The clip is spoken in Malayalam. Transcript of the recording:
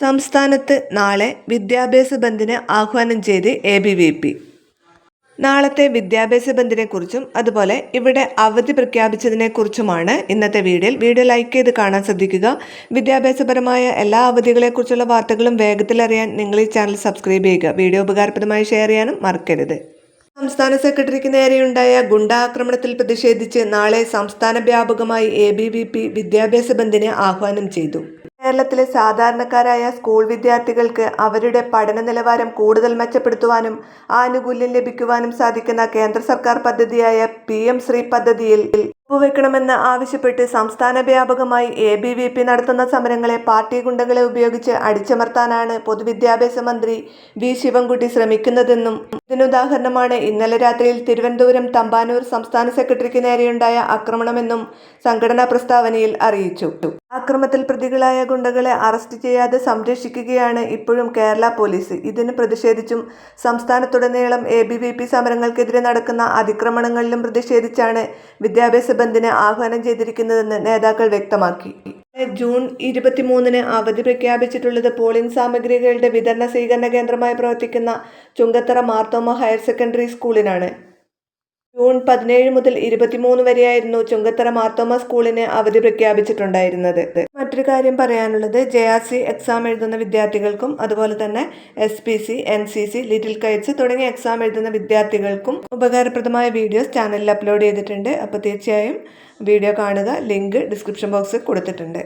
സംസ്ഥാനത്ത് നാളെ വിദ്യാഭ്യാസ ബന്ദിന് ആഹ്വാനം ചെയ്ത് എ ബി വി പി. നാളത്തെ വിദ്യാഭ്യാസ ബന്ദിനെക്കുറിച്ചും അതുപോലെ ഇവിടെ അവധി പ്രഖ്യാപിച്ചതിനെക്കുറിച്ചുമാണ് ഇന്നത്തെ വീഡിയോയിൽ. വീഡിയോ ലൈക്ക് ചെയ്ത് കാണാൻ ശ്രദ്ധിക്കുക. വിദ്യാഭ്യാസപരമായ എല്ലാ അവധികളെക്കുറിച്ചുള്ള വാർത്തകളും വേഗത്തിൽ അറിയാൻ നിങ്ങൾ ഈ ചാനൽ സബ്സ്ക്രൈബ് ചെയ്യുക. വീഡിയോ ഉപകാരപ്രദമായി ഷെയർ ചെയ്യാനും മറക്കരുത്. സംസ്ഥാന സെക്രട്ടറിക്ക് നേരെയുണ്ടായ ഗുണ്ടാക്രമണത്തിൽ പ്രതിഷേധിച്ച് നാളെ സംസ്ഥാന വ്യാപകമായി എ ബി വി പി വിദ്യാഭ്യാസ ബന്ദിനെ ആഹ്വാനം ചെയ്തു. കേരളത്തിലെ സാധാരണക്കാരായ സ്കൂൾ വിദ്യാർത്ഥികൾക്ക് അവരുടെ പഠന നിലവാരം കൂടുതൽ മെച്ചപ്പെടുത്തുവാനും ആനുകൂല്യം ലഭിക്കുവാനും സാധിക്കുന്ന കേന്ദ്ര സർക്കാർ പദ്ധതിയായ പി എം ശ്രീ പദ്ധതിയിൽ ഒപ്പുവെക്കണമെന്ന് ആവശ്യപ്പെട്ട് സംസ്ഥാന വ്യാപകമായി എ ബി വി പി നടത്തുന്ന സമരങ്ങളെ പാർട്ടി ഗുണ്ടകളെ ഉപയോഗിച്ച് അടിച്ചമർത്താനാണ് പൊതുവിദ്യാഭ്യാസ മന്ത്രി വി ശിവൻകുട്ടി ശ്രമിക്കുന്നതെന്നും ഇതിനുദാഹരണമാണ് ഇന്നലെ രാത്രിയിൽ തിരുവനന്തപുരം തമ്പാനൂർ സംസ്ഥാന സെക്രട്ടറിക്ക് നേരെയുണ്ടായ ആക്രമണമെന്നും സംഘടനാ പ്രസ്താവനയിൽ അറിയിച്ചു. ആക്രമത്തിൽ പ്രതികളായ ഗുണ്ടകളെ അറസ്റ്റ് ചെയ്യാതെ സംരക്ഷിക്കുകയാണ് ഇപ്പോഴും കേരള പോലീസ്. ഇതിന് പ്രതിഷേധിച്ചും സംസ്ഥാനത്തുടനീളം എ ബി വി പി സമരങ്ങൾക്കെതിരെ നടക്കുന്ന അതിക്രമണങ്ങളിലും പ്രതിഷേധിച്ചാണ് വിദ്യാഭ്യാസ ബന്ദിന് ആഹ്വാനം ചെയ്തിരിക്കുന്നതെന്ന് നേതാക്കൾ വ്യക്തമാക്കി. ജൂൺ ഇരുപത്തിമൂന്നിന് അവധി പ്രഖ്യാപിച്ചിട്ടുള്ളത് പോളിംഗ് സാമഗ്രികളുടെ വിതരണ സ്വീകരണ കേന്ദ്രമായി പ്രവർത്തിക്കുന്ന ചുങ്കത്തറ മാർത്തോമ ഹയർ സെക്കൻഡറി സ്കൂളിനാണ്. ജൂൺ പതിനേഴ് മുതൽ ഇരുപത്തിമൂന്ന് വരെയായിരുന്നു ചുങ്കത്തറ മാർത്തോമ സ്കൂളിന് അവധി പ്രഖ്യാപിച്ചിട്ടുണ്ടായിരുന്നത്. മറ്റൊരു കാര്യം പറയാനുള്ളത് ജെ ആർ സി എക്സാം എഴുതുന്ന വിദ്യാർത്ഥികൾക്കും അതുപോലെ തന്നെ S P C N C C little kites തുടങ്ങിയ എക്സാം എഴുതുന്ന വിദ്യാർത്ഥികൾക്കും ഉപകാരപ്രദമായ വീഡിയോസ് ചാനലിൽ അപ്ലോഡ് ചെയ്തിട്ടുണ്ട്. അപ്പോൾ തീർച്ചയായും വീഡിയോ കാണുക. ലിങ്ക് ഡിസ്ക്രിപ്ഷൻ ബോക്സിൽ കൊടുത്തിട്ടുണ്ട്.